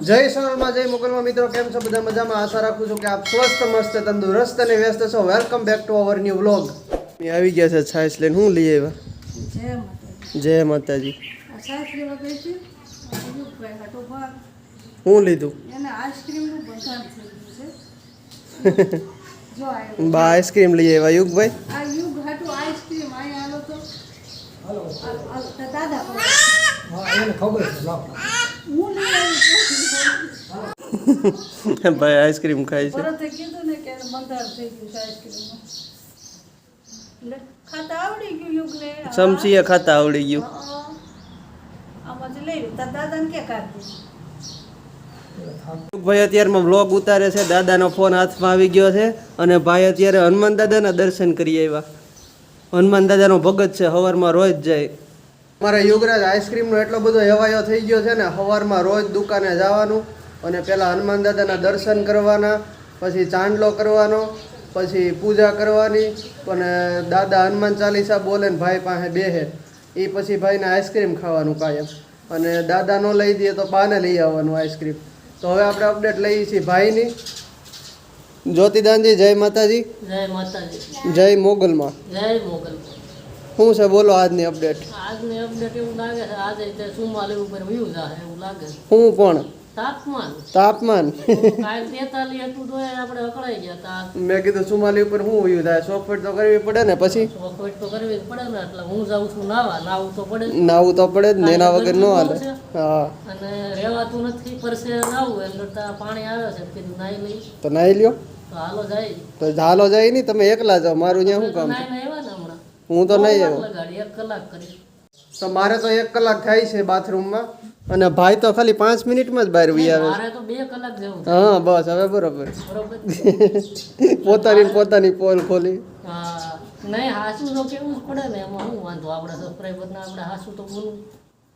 જય સોનલમાં જય મોકલમાં. મિત્રો કેમ છો? બધા મજામાં? આશા રાખું છું કે આપ સ્વસ્થ મસ્ત તંદુરસ્ત અને વ્યસ્ત છો. Welcome back to our new vlog આવી ગયા છે છાશ લઈને. હું લઈ આવ્યા? જય જય માતાજી. હું લીધું? એને આઈસ્ક્રીમનું બંધાણ થઈ છે. જો આવ્યો બા આઈસ્ક્રીમ લઈ આવ્યા યુગભાઈ? આ યુગ હાટું આઈસ્ક્રીમ અહીંયા આલો તો. હાલો. દાદા પર હું લઈ આવી ભાઈ આઈસ્ક્રીમ ખાય છે. પરતે કીધું ને કે એને થઈ ગયું છે આઈસ્ક્રીમનું. ખાતા આવડી ગયું યુગને ચમચીએ ખાતા આવડી ગયું. હા. આમાંથી લઈ તાર દાદાને કે કાઢી ભાઈ અત્યારમાં વ્લોગ ઉતારે છે દાદાનો ફોન હાથમાં આવી ગયો છે અને ભાઈ અત્યારે હનુમાન દાદાના દર્શન કરી આવ્યા. હનુમાન દાદાનો ભગત છે સવારમાં રોજ જાય. મારા યુગરાજ આઈસ્ક્રીમનો એટલો બધો હેવાયો થઈ ગયો છે ને સવારમાં રોજ દુકાને જવાનું અને પહેલાં હનુમાન દાદાના દર્શન કરવાના પછી ચાંદલો કરવાનો પછી પૂજા કરવાની અને દાદા હનુમાન ચાલીસા બોલે ને ભાઈ પાસે બેહે. એ પછી ભાઈને આઈસ્ક્રીમ ખાવાનું કાયમ. અને દાદા ન લઈ દઈએ તો બાને લઈ આવવાનું આઈસ્ક્રીમ. તો હવે આપણે અપડેટ લઈએ છીએ ભાઈની. જ્યોતિદાનજી જય માતાજી. જય માતાજી. જય મોગલમાં. જય મોગલ શું છે બોલો આજની અપડેટ આજની અપડેટ એવું લાગે છે આજે સુમાલી ઉપર વ્યૂ જાય એવું લાગે શું હું પણ તાપમાન. તાપમાન. તેતાલી હતું તો આપણે અકળાઈ ગયા તા મેં કીધું સુમાલી ઉપર શું ઉયું થાય સોફટ તો કરવી પડે ને પછી? ચોખવટ તો કરવી પડે ને એટલે હું જાઉં છું નાવા. નાવું તો પડે. નાવું તો પડે જ ને એના વગર ન હાલે. હા. અને રહેવાતું નથી પરસે નાવું એટલે પાણી આવે છે કીધું નાઈ લઈ તો નાહી લ્યો. તો હાલો જાય. તો હાલો જાય નહીં તમે એકલા જાઓ મારું ત્યાં શું કામ નાઈ હમણાં હું તો નહીં આવ્યો એક કલાક કરી તો મારે તો એક કલાક થાય છે બાથરૂમમાં. અને ભાઈ તો ખાલી પાંચ મિનિટમાં જ બહાર વી આવે. છે મારે તો બે કલાક જેવું હા બસ હવે બરોબર. બરોબર. પોતાની પોતાની પોલ ખોલી.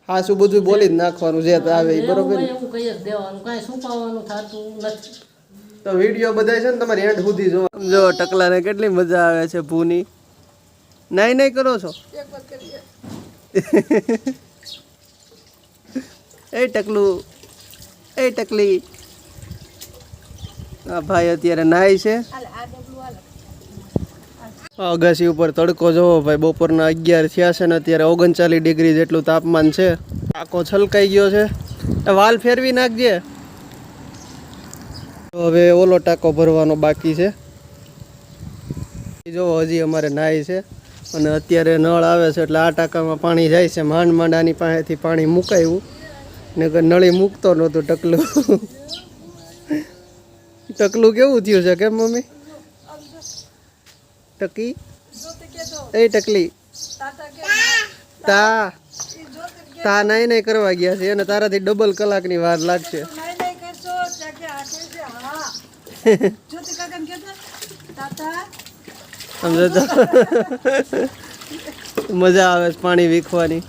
હાસું બધું બોલી જ નાખવાનું જે આવે એ બરોબર. એવું કઈ જ દેવાનું કાંઈ છુપાવવાનું થતું નથી. તો વીડિયો બધા છે ને તમારી એન્ડ સુધી જો જો ટકલાને કેટલી મજા આવે છે ભૂની. નાઈ નહીં કરો છો? એ ટકલું એ ટકલી. આ ભાઈ અત્યારે નાય છે. અગાસી ઉપર તડકો જોવો ભાઈ બપોરના અગિયાર થયા છે ને અત્યારે ઓગણચાલીસ ડિગ્રી જેટલું તાપમાન છે. આખો છલકાઈ ગયો છે. વાલ ફેરવી નાખજે. તો હવે ઓલો ટાંકો ભરવાનો બાકી છે. જો હજી અમારે નાય છે. અને અત્યારે નળ આવે છે એટલે આ ટાંકામાં પાણી જાય છે. માંડ માંડાની પાસેથી પાણી મુકાયું. ને નળી મૂકતો નહોતું ટકલું. ટકલું કેવું થયું છે કેમ મમ્મી? ટકી? એ ટકલી. તા. તા નહીં નહીં કરવા ગયા છે. અને તારાથી ડબલ કલાકની વાર લાગશે. કેતા તાતા સમજો તો. મજા આવે પાણી વીખવાની.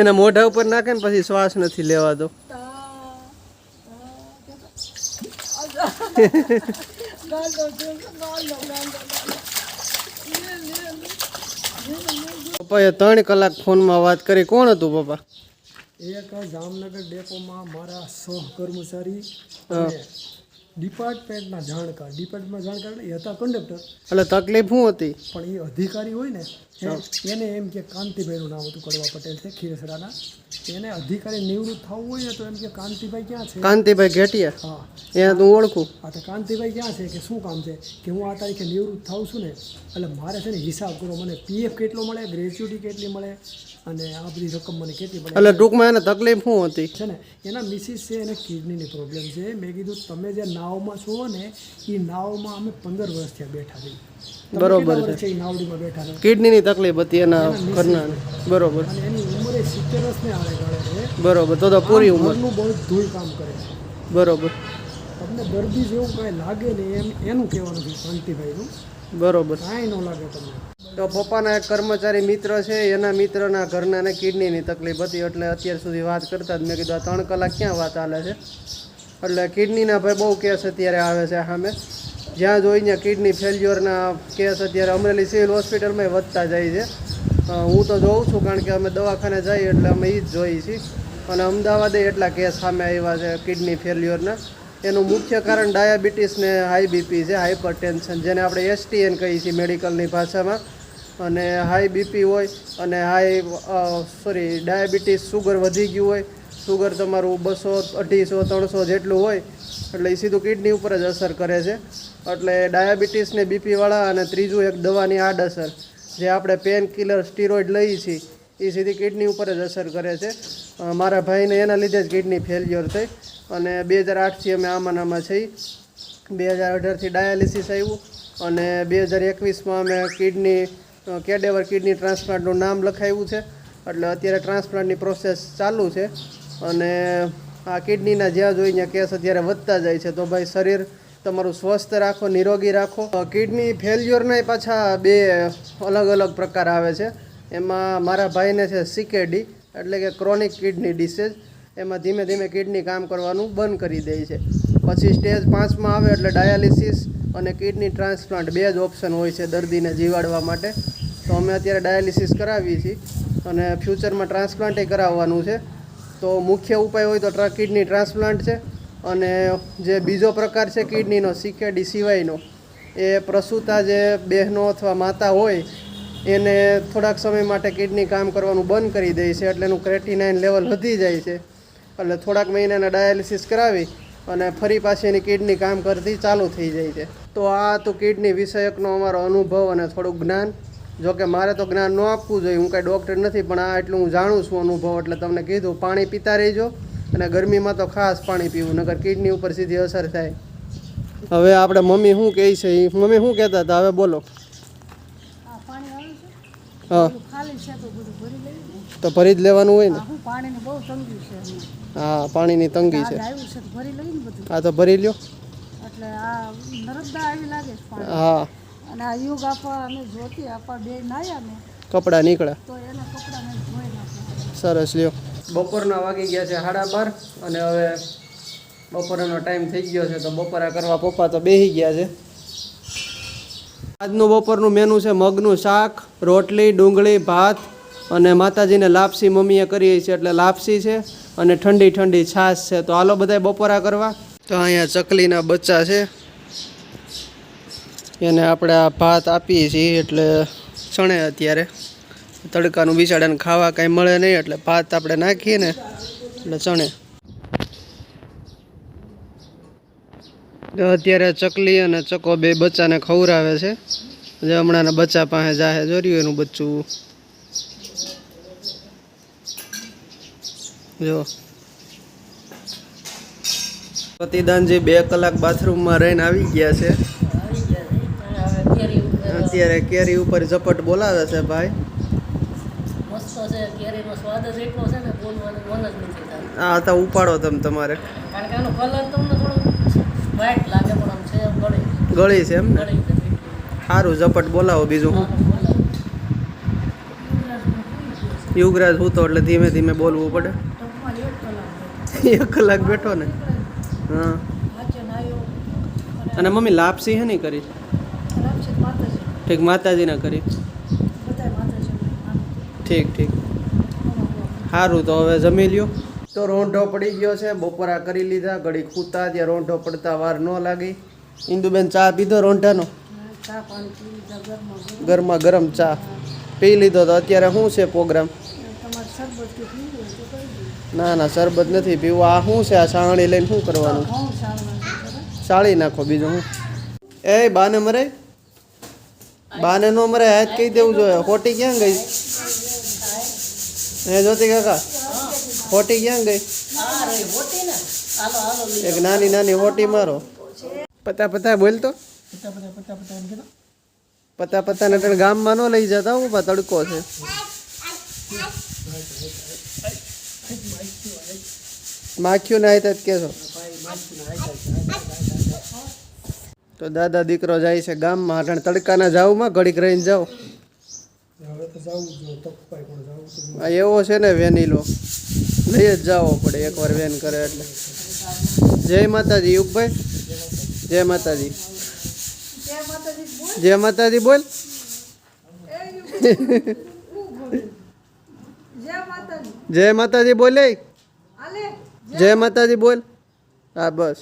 એના મોઢા ઉપર નાખે ને પછી શ્વાસ નથી લેવાતો. પપ્પાએ ત્રણ કલાક ફોનમાં વાત કરી. કોણ હતું પપ્પા? એક જામનગર ડેપોમાં મારા સહ કર્મચારી ડિપાર્ટમેન્ટના જાણકાર ડિપાર્ટમેન્ટ જાણકાર એ હતા કંડક્ટર. એટલે તકલીફ શું હતી? પણ એ અધિકારી હોય ને એને એમ કે કાંતિભાઈનું નામ હતું કડવા પટેલ છે ખીરસરાના. એને અધિકારી નિવૃત્ત થવું હોય ને તો એમ કે કાંતિભાઈ ક્યાં છે? કાંતિભાઈ ઘેટિયા. હા. એને તું ઓળખું. આ તો કાંતિભાઈ ક્યાં છે કે શું કામ છે? કે હું આ તારીખે નિવૃત્ત થાઉં છું ને એટલે મારે છે ને હિસાબ કરો મને પીએફ કેટલો મળે ગ્રેચ્યુટી કેટલી મળે અને આ બધી રકમ મને કેટલી મળે? એટલે ટૂંકમાં એને તકલીફ શું હતી? છે ને એના મિસિસ છે એને કિડનીની પ્રોબ્લેમ છે. મેં કીધું તમે જે નાવમાં છો ને એ નાવમાં અમે પંદર વર્ષ થયા બેઠા છીએ. બરોબર છે. નાવડીમાં બેઠા કિડનીની તકલીફ હતી એના ઘરના બરોબર. એની ઉંમરે સિત્તેર વર્ષને આડે ગાળે છે. બરોબર તો તો પૂરી ઉંમર. ઘરનું બહુ ધૂળ કામ કરે છે. બરોબર. તમને દર્દી જેવું કાંઈ લાગે ને એમ એનું કહેવાનું છે શાંતિભાઈનું. બરોબર. કાંઈ ન લાગે તમને. તો પપ્પાના એક કર્મચારી મિત્ર છે એના મિત્રના ઘરનાને કિડનીની તકલીફ હતી એટલે અત્યાર સુધી વાત કરતા જ મેં કીધું આ ત્રણ કલાક ક્યાં વાત ચાલે છે? એટલે કિડનીના ભાઈ બહુ કેસ અત્યારે આવે છે સામે. જ્યાં જોઈ ત્યાં કિડની ફેલ્યુઅરના કેસ અત્યારે અમરેલી સિવિલ હોસ્પિટલમાં વધતા જાય છે. હું તો જોઉં છું કારણ કે અમે દવાખાને જઈએ એટલે અમે એ જ જોઈએ છીએ. અને અમદાવાદે એટલા કેસ સામે આવ્યા છે કિડની ફેલ્યોરના એનું મુખ્ય કારણ ડાયાબિટીસ ને હાઈ બીપી છે હાઇપર ટેન્શન જેને આપણે એસટીએન કહીએ છીએ મેડિકલની ભાષામાં. અને હાઈ બીપી હોય અને હાઈ સોરી ડાયાબિટીસ સુગર વધી ગયું હોય સુગર તમારું બસો અઢીસો, ત્રણસો જેટલું હોય, એટલે એ સીધું કિડની ઉપર જ અસર કરે છે. એટલે ડાયાબિટીસ ને બીપીવાળા અને ત્રીજું એક દવાની આડઅસર જે આપણે પેન કિલર સ્ટીરોઇડ લઈએ છીએ, એ સીધી કિડની ઉપર જ અસર કરે છે. મારા ભાઈને એના લીધે જ કિડની ફેલ્યોર થઈ અને બે હજાર આઠથી અમે આમાં આમાં છીએ. બે હજાર અઢારથી ડાયાલિસિસ આવ્યું અને બે હજાર એકવીસમાં અમે કિડની કેડેવર કિડની ટ્રાન્સપ્લાન્ટનું નામ લખાવ્યું છે. એટલે અત્યારે ટ્રાન્સપ્લાન્ટની પ્રોસેસ ચાલુ છે અને આ કિડનીના જ્યાં જોઈએ કેસ અત્યારે વધતા જાય છે, તો ભાઈ શરીર તમારું સ્વસ્થ રાખો, નિરોગી રાખો. કિડની ફેલ્યોરના પાછા બે અલગ અલગ પ્રકાર આવે છે. એમાં મારા ભાઈને છે સીકેડી એટલે કે ક્રોનિક કિડની ડિસીઝ એમાં ધીમે ધીમે કિડની કામ કરવાનું બંધ કરી દે છે. પછી સ્ટેજ પાંચમાં આવે એટલે ડાયાલિસિસ અને કિડની ટ્રાન્સપ્લાન્ટ બે જ ઓપ્શન હોય છે દર્દીને જીવાડવા માટે. તો અમે અત્યારે ડાયાલિસિસ કરાવીએ છીએ અને ફ્યુચરમાં ટ્રાન્સપ્લાન્ટે કરાવવાનું છે. તો મુખ્ય ઉપાય હોય તો કિડની ટ્રાન્સપ્લાન્ટ છે. અને જે બીજો પ્રકાર છે કિડનીનો સીકેડી સિવાયનો, એ પ્રસૂતા જે બહેનો અથવા માતા હોય, એને થોડાક સમય માટે કિડની કામ કરવાનું બંધ કરી દે છે એટલે એનું ક્રેટિનાઇન લેવલ વધી જાય છે. એટલે થોડાક મહિનાના ડાયાલિસિસ કરાવી અને ફરી પાછી એની કિડની કામ કરતી ચાલુ થઈ જાય છે. તો આ તો કિડની વિષયકનો અમારો અનુભવ અને થોડુંક જ્ઞાન. જો કે મારે તો જ્ઞાન ન આપવું જોઈએ, હું કાંઈ ડૉક્ટર નથી, પણ આ એટલું હું જાણું છું અનુભવ, એટલે તમને કીધું, પાણી પીતા રહેજો. અને ગરમીમાં તો ખાસ પાણી પીવું નગર કિડની ઉપર સીધી અસર થાય. હવે આપણે મમ્મી શું કહે છે? એ મમ્મી શું કહેતા હતા? હવે બોલો. હા. ખાલી છે તો ભરી જ લેવાનું હોય ને? હા પાણીની તંગી છે. હા તો ભરી લ્યો. હા. કપડાં નીકળે તો એના કપડાને ધોઈ નાખે સરસ લ્યો. બપોરના વાગી ગયા છે સાડા બાર અને હવે બપોરનો ટાઈમ થઈ ગયો છે તો બપોરા કરવા પપ્પા તો બેસી ગયા છે. આજનું બપોરનું મેનુ છે મગનું શાક, રોટલી, ડુંગળી, ભાત અને માતાજીને લાપસી મમ્મીએ કરી છે એટલે લાપસી છે અને ઠંડી ઠંડી છાશ છે. તો હાલો બધાય બપોરા કરવા. તો અહીંયા ચકલીના બચ્ચા છે. એને આપણે આ ભાત આપીએ છીએ એટલે ચણે અત્યારે. તડકાનું બિચાડાને ખાવા કાંઈ મળે નહીં એટલે ભાત આપણે નાખીએ ને એટલે ચણે. અત્યારે ચકલી અને ચકો બે બચ્ચાને ખવડાવે છે. જે હમણાંના બચ્ચા પાસે જાહે જોર્યું એનું બચ્ચું. જો. પતિદાનજી બે કલાક બાથરૂમમાં રહીને આવી ગયા છે. અત્યારે કેરી ઉપર ઝપટ બોલાવે છે ભાઈ. મસ્ત છે કેરીનો સ્વાદ જ એટલો છે ને બોલવાનું મન જ નથી થતું. આ તો ઉપાડો તમે તમારે. કારણ કે આનો કલર તમને થોડો વ્હાઈટ લાગે પણ આમ છે ગળી. ગળી છે એમ ને? સારું ઝપટ બોલાવો બીજું. હા. યુગરાજ હું તો એટલે ધીમે ધીમે બોલવું પડે. એક કલાક બેઠો. ને? હા. અને મમ્મી લાપસી હે નહીં કરી? ઠીક માતાજીને કરી. ઠીક ઠીક. સારું તો હવે જમી લ્યો. તો રોંઢો પડી ગયો છે, બપોરા કરી લીધા, ઘડી ખૂતા, ત્યાં રોંઢો પડતા વાર ન લાગી. ઇન્દુબેન ચા પીધો રોંઢાનો? ગરમ. ગરમા ચા. પી લીધો તો અત્યારે શું છે પ્રોગ્રામ? ના ના, શરબત નથી પીવું. આ શું છે, આ સાણી લઈને શું કરવાનું? સાળી નાખો બીજું હું. એ બાને મરે બાને નો મરે હાથ કહી દેવું જોઈએ. ખોટી ક્યાં ગઈ? હે જોતી કાકા? હોટી ક્યાં ગઈ? એક નાની નાની હોટી મારો. પતા પતા બોલ તો. પતા પતા ને ગામમાં ન લઈ જતા હું તડકો છે. માખ્યું ના હતા કેશો તો દાદા દીકરો જાય છે ગામમાં તડકાના જાવમાં ઘડીક રહીને જાઓ. હવે તો જવું જોઈએ તપવાય પણ જવું તો એવો છે ને વેનીલો. લઈ જ જવો પડે એકવાર વેન કરે એટલે. જય માતાજી યુગભાઈ. જય માતાજી. જય માતાજી બોલ. જય માતાજી બોલ. હું જય માતાજી બોલે. જય માતાજી બોલ હા બસ.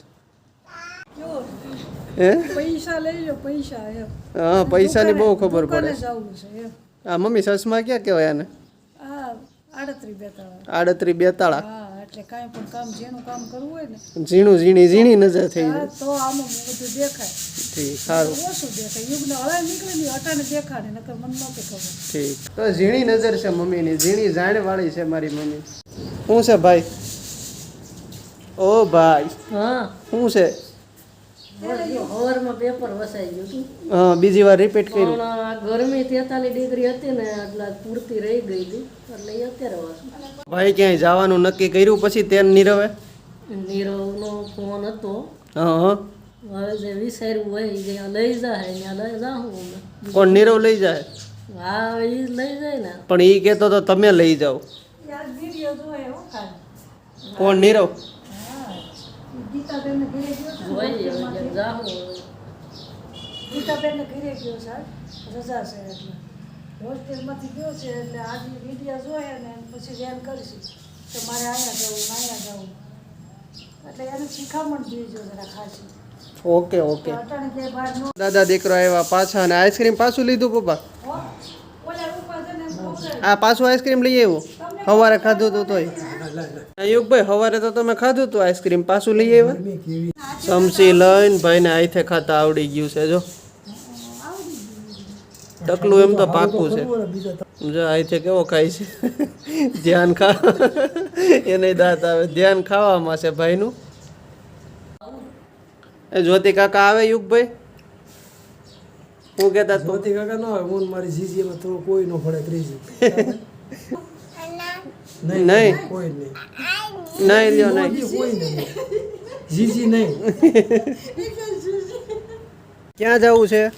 હે? પૈસા લઈ લો પૈસા હા પૈસાની બહુ ખબર પડે. આ મમ્મી સસમાં ક્યાં કહેવાય આને? આડત્રી બેતાળા. આડત્રી બેતાળા. હા એટલે કાંઈ પણ કામ ઝીણું કામ કરવું હોય ને ઝીણું ઝીણી ઝીણી નજર થઈ જાય. તો આમાં બધું દેખાય. ઠીક સારું. ઓછું દેખાય. યુગને હળા નીકળે ને અટાણે દેખાડે નકર મન નહોતી ખબર. ઠીક. તો ઝીણી નજર છે મમ્મીની ઝીણી જાણ વાળી છે મારી મમ્મી. શું છે ભાઈ? ઓ ભાઈ. હા. શું છે? બીજી વાર રિપીટ કર્યું. આ ગરમી તેતાલીસ ડિગ્રી હતી ને એટલે પૂરતી રહી ગઈ હતી. એટલે અત્યારે ભાઈ ક્યાંય જવાનું નક્કી કર્યું પછી તેન નીરવે? નીરવનો ફોન હતો. હવે જે વિચાર્યું હોય એ જ્યાં લઈ જાય ત્યાં લઈ જાઉં કોણ નીરવ લઈ જાય? હા એ લઈ જાય ને. પણ એ કહેતો તો તમે લઈ જાઓ. કોણ નીરવ? ગીતાબેનને ઘરે ગયો છે ને, જોઈએ હવે જ્યાં જાઉં ગીતાબેનને ઘરે ગયો સાહેબ રજા છે એટલે. હોસ્ટેલમાંથી ગયો છે એટલે આજે વિડીયા જોયા ને પછી ધ્યાન કરીશું. તો મારે અહીંયા જવું અહીંયા જવું એટલે એને શીખામણ જોઈજો જરા ખાસી. Okay okay. દાદા દીકરો આવ્યા પાછા અને આઈસ્ક્રીમ પાછું લીધું પપ્પા. આ પાછું આઈસ્ક્રીમ લઈ આવ્યો. સવારે ખાધું હતું તોય. યુગભાઈ સવારે તો તમે ખાધું હતું આઈસ્ક્રીમ? પાછું લઈ આવ્યા? ચમચી લઈને ભાઈને આઈથે ખાતા આવડી ગયું છે જો. ટકલું એમ તો પાકું છે. ને ત- જો આઈથે કેવો ખાય છે? ધ્યાન ખા. એને દાંત આવે. ધ્યાન ખાવામાં છે ભાઈનું. એ જ્યોતિ કાકા આવે યુગભાઈ હું કહેતા તું? જ્યોતિ કાકા ના આવે હું મારી જીજી એમાં થોડું કોઈ ન પડે ત્રીજી. નહીં કોઈ નહીં નહીં લ્યો નહીં કોઈ નહીં જીજી નહીં ક્યાં જવું છે?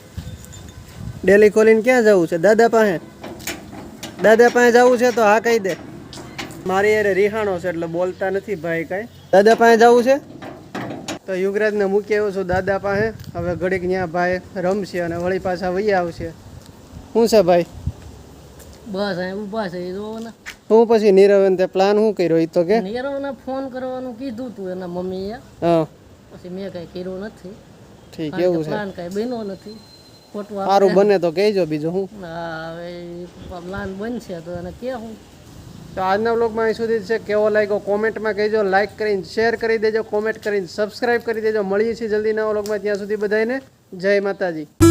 ડેલી ખોલીને ક્યાં જવું છે? દાદા પાસે. દાદા પાસે જવું છે તો હા કહી દે. મારી યારે રિહાણો છે એટલે બોલતા નથી ભાઈ કાંઈ. દાદા પાસે જવું છે? તો યુગરાજને મૂકી આવ્યો છું દાદા પાસે. હવે ઘડીક ત્યાં ભાઈ રમશે અને વળી પાછા વહી આવશે. શું છે ભાઈ? બસ એમ ઊભા છે એ જોવો ને. હું પછી નીરવન તે પ્લાન શું કર્યો? એ તો કે નીરવને ફોન કરવાનું કીધું તું એના મમ્મીએ. હા. પછી મેં કઈ કર્યું નથી. ઠીક એવું છે. પ્લાન કઈ બન્યો નથી. ખોટું સારું બને તો કહેજો બીજું હું. હવે પ્લાન બનશે તો એને કે હું તો આજના બ્લોગમાં અહીં સુધી છે. કેવો લાગ્યો કોમેન્ટમાં કહેજો. લાઇક કરીને શેર કરી દેજો. કોમેન્ટ કરીને સબસ્ક્રાઇબ કરી દેજો. મળીએ છીએ જલ્દી નવા બ્લોગમાં ત્યાં સુધી બધાને જય માતાજી.